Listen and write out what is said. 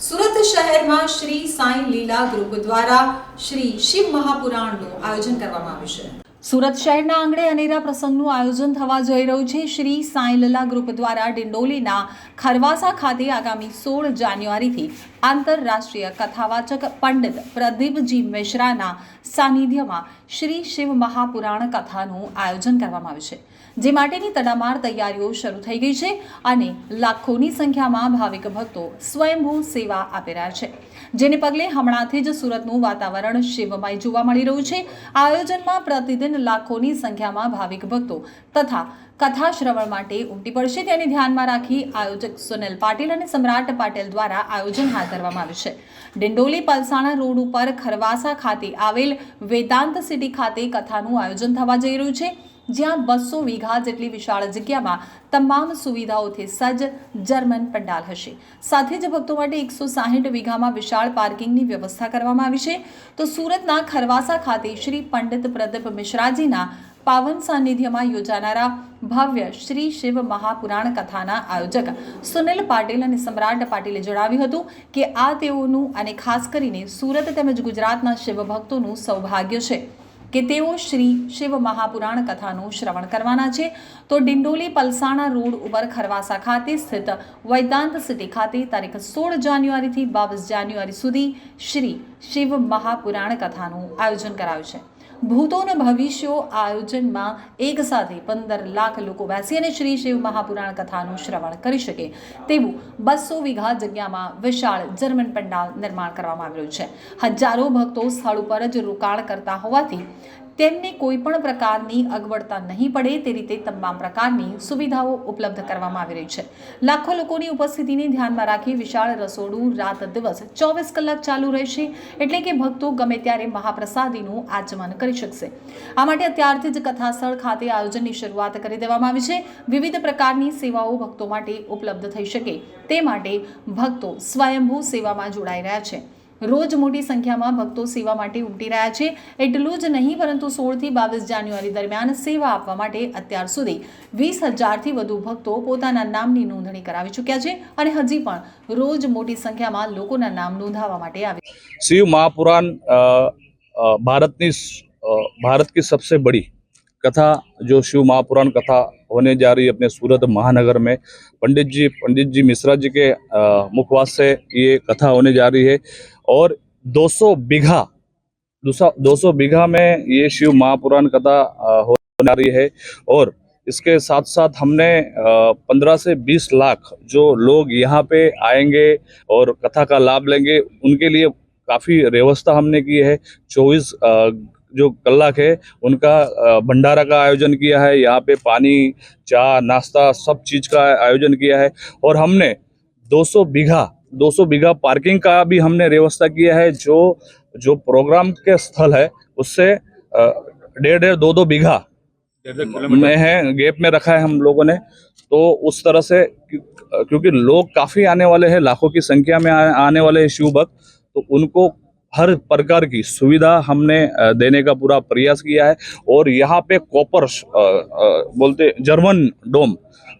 સુરત શહેરમાં શ્રી સાંઈ લીલા ગ્રુપ દ્વારા શ્રી શિવ મહાપુરાણનું આયોજન કરવામાં આવ્યું છે. સુરત શહેરના આંગણે અનેરા પ્રસંગનું આયોજન થવા જઈ રહ્યું છે. શ્રી સાંઈ લીલા ગ્રુપ દ્વારા ડિંડોલીના ખરવાસા ખાતે આગામી સોળ જાન્યુઆરીથી આંતરરાષ્ટ્રીય કથાવાચક પંડિત પ્રદીપજી મિશ્રાના સાનિધ્યમાં શ્રી શિવ મહાપુરાણ કથાનું આયોજન કરવામાં આવ્યું છે, જે માટેની તડામાર તૈયારીઓ શરૂ થઈ ગઈ છે અને લાખોની સંખ્યામાં ભાવિક ભક્તો સ્વયંભૂ સેવા આપી રહ્યા છે. જેને પગલે હમણાંથી જ સુરતનું વાતાવરણ શિવમય જોવા મળી રહ્યું છે. આયોજનમાં પ્રતિદિન લાખોની સંખ્યામાં ભાવિક ભક્તો તથા કથા શ્રવણ માટે ઉમટી પડશે તેને ધ્યાનમાં રાખી આયોજક સુનિલ પાટીલ અને સમ્રાટ પાટીલ દ્વારા આયોજન હાથ ધરવામાં આવ્યું છે. ડિંડોલી પલસાણા રોડ ઉપર ખરવાસા ખાતે આવેલ વેદાંત સિટી ખાતે કથાનું આયોજન થવા જઈ રહ્યું છે. જ્યાં બસો વીઘા જેટલી વિશાળ જગ્યામાં તમામ સુવિધાઓથી સજ્જ જર્મન પંડાલ હશે. સાથે જ ભક્તો માટે એકસો સાહીઠ વીઘામાં વિશાળ પાર્કિંગની વ્યવસ્થા કરવામાં આવી છે. તો સુરતના ખરવાસા ખાતે શ્રી પંડિત પ્રદીપ મિશ્રાજીના પાવન સાનિધ્યમાં યોજાનારા ભવ્ય શ્રી શિવ મહાપુરાણ કથાના આયોજક સુનિલ પાટીલ અને સમ્રાટ પાટીલે જણાવ્યું હતું કે આ તેઓનું અને ખાસ કરીને સુરત તેમજ ગુજરાતના શિવ ભક્તોનું સૌભાગ્ય છે. કે તેઓ શ્રી શિવ મહાપુરાણ કથાનું શ્રવણ કરવાના છે. તો ડિંડોલી પલસાણા રોડ ઉપર ખરવાસા ખાતે સ્થિત વૈદાંત સિટી ખાતે તારીખ સોળ જાન્યુઆરીથી બાવીસ જાન્યુઆરી સુધી શ્રી શિવ મહાપુરાણ કથાનું આયોજન કરાયું છે. ભૂતો ભવિષ્યો આયોજનમાં એક સાથે પંદર લાખ લોકો બેસી અને શ્રી શિવ મહાપુરાણ કથાનું શ્રવણ કરી શકે તેવું બસો વીઘા જગ્યામાં વિશાળ જર્મન પંડાલ નિર્માણ કરવામાં આવ્યું છે. હજારો ભક્તો સ્થળ ઉપર જ રોકાણ કરતા હોવાથી તેમને કોઈ પણ પ્રકારની અગવડતા નહીં પડે તે રીતે તમામ પ્રકારની સુવિધાઓ ઉપલબ્ધ કરવામાં આવી રહી છે. લાખો લોકોની ઉપસ્થિતિને ધ્યાનમાં રાખી વિશાળ રસોડું રાત દિવસ ચોવીસ કલાક ચાલુ રહેશે એટલે કે ભક્તો ગમે ત્યારે મહાપ્રસાદીનું આચમન કરી શકશે. આ માટે અત્યારથી જ કથાસ્થળ ખાતે આયોજનની શરૂઆત કરી દેવામાં આવી છે. વિવિધ પ્રકારની સેવાઓ ભક્તો માટે ઉપલબ્ધ થઈ શકે તે માટે ભક્તો સ્વયંભૂ સેવામાં જોડાઈ રહ્યા છે. રોજ મોટી સંખ્યામાં ભક્તો સેવા માટે ઉમટી રહ્યા છે. એટલું જ નહીં, પરંતુ સોળથી બાવીસ જાન્યુઆરી દરમિયાન સેવા આપવા માટે અત્યાર સુધી વીસ હજારથી વધુ ભક્તો પોતાના નામની નોંધણી કરાવી ચૂક્યા છે અને હજી પણ રોજ મોટી સંખ્યામાં લોકોના નામ નોંધાવવા માટે આવે શિવ મહાપુરાણ ભારતની ભારત કી સબસે બડી कथा, जो शिव महापुराण कथा होने जा रही है अपने सूरत महानगर में, पंडित जी पंडित जी मिश्रा जी के मुखवास से ये कथा होने जा रही है। और 200 बीघा 200 बीघा में ये शिव महापुराण कथा होने जा रही है। और इसके साथ साथ हमने पंद्रह से बीस लाख जो लोग यहाँ पे आएँगे और कथा का लाभ लेंगे, उनके लिए काफ़ी व्यवस्था हमने की है। चौबीस जो कलाक है उनका भंडारा का आयोजन किया है यहाँ पे पानी चाय नाश्ता सब चीज़ का आयोजन किया है और हमने 200 बीघा 200 बीघा पार्किंग का भी हमने व्यवस्था किया है जो जो प्रोग्राम के स्थल है उससे डेढ़ डेढ़ दो दो बीघा में है गेप में रखा है हम लोगों ने तो उस तरह से क्योंकि लोग काफ़ी आने वाले हैं लाखों की संख्या में आने वाले हैं शिव भक्त तो उनको हर प्रकार की सुविधा हमने अ, देने का पूरा प्रयास किया है और यहाँ पे कॉपर अ, अ, बोलते जर्मन डोम